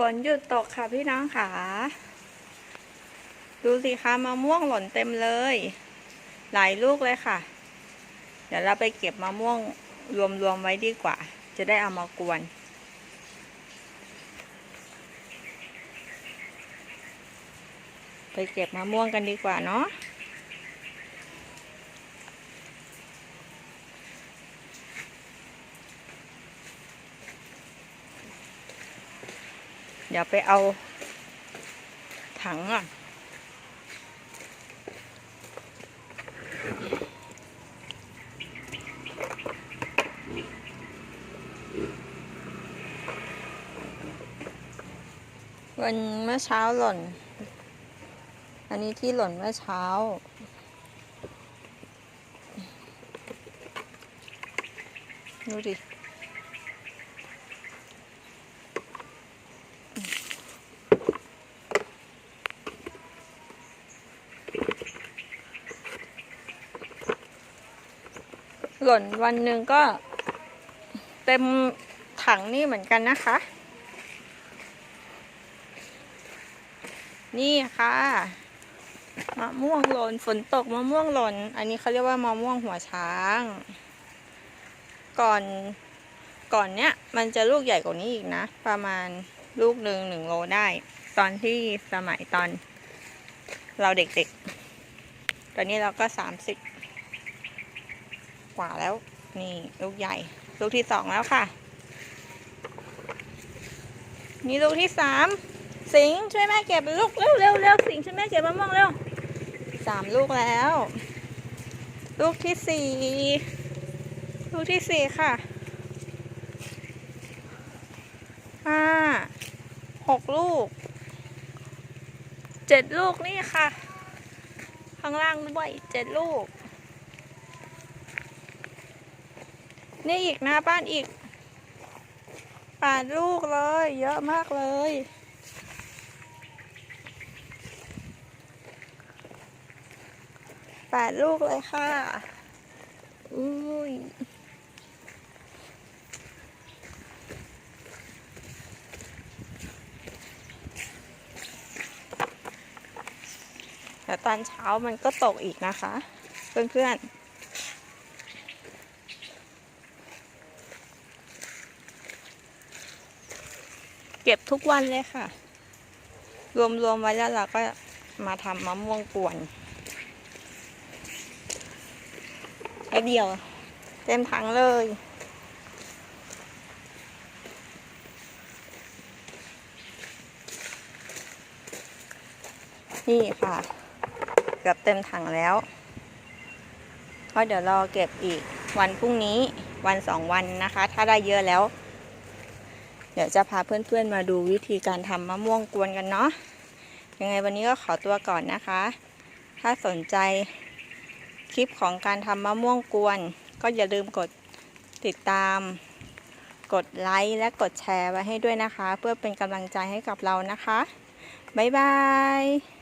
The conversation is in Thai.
ฝนหยุดตกค่ะพี่น้องค่ะ ดูสิคะมะม่วงหล่นเต็มเลย หลายลูกเลยค่ะ เดี๋ยวเราไปเก็บมะม่วงรวมๆไว้ดีกว่า จะได้เอามากวนไปเก็บมะม่วงกันดีกว่าเนาะ ดี๋ยวไปเอาถังก่อนวันเมื่อเช้าหล่น อันนี้ที่หล่นเมื่อเช้า ดูดิ หล่นวันหนึ่งก็เต็มถังนี่เหมือนกันนะคะ นี่ค่ะมะม่วงหล่นฝนตกมะม่วงหล่น อันนี้เขาเรียกว่ามะม่วงหัวช้าง ก่อนก่อนเนี้ยมันจะลูกใหญ่กว่านี้อีกนะ ประมาณลูกหนึ่งหนึ่งโลได้ ตอนที่สมัยตอน เราเด็กๆ ตอนนี้เราก็สามสิบ กว่าแล้ว นี่ลูกใหญ่ ลูกที่สองแล้วค่ะ นี่ลูกที่สามสิงช่วยแม่เก็บลูกเร็วเร็วเร็วสิงช่วยแม่เก็บมะม่วงเร็วสามลูกแล้ว ลูกที่สี่ลูกที่สี่ค่ะห้าหกลูกเจ็ดลูกนี่ค่ะ ข้างล่างด้วยเจ็ดลูก นี่อีกน้าบ้านอีกแปดลูกเลย เยอะมากเลย แปดลูกเลยค่ะ อุ้ยแต่ตอนเช้ามันก็ตกอีกนะคะ เพื่อนๆ เก็บทุกวันเลยค่ะ รวมๆไว้แล้วเราก็มาทำมะม่วงกวนแค่เดียว เต็มถังเลย นี่ค่ะเกือบเต็มถังแล้วก็เดี๋ยวรอเก็บอีกวันพรุ่งนี้วันสองวันนะคะ ถ้าได้เยอะแล้ว เดี๋ยวจะพาเพื่อนๆมาดูวิธีการทำมะม่วงกวนกันเนาะยังไงวันนี้ก็ขอตัวก่อนนะคะ ถ้าสนใจคลิปของการทำมะม่วงกวน ก็อย่าลืมกดติดตาม กดไลค์และกดแชร์ไว้ให้ด้วยนะคะ เพื่อเป็นกำลังใจให้กับเรานะคะ บ๊ายบาย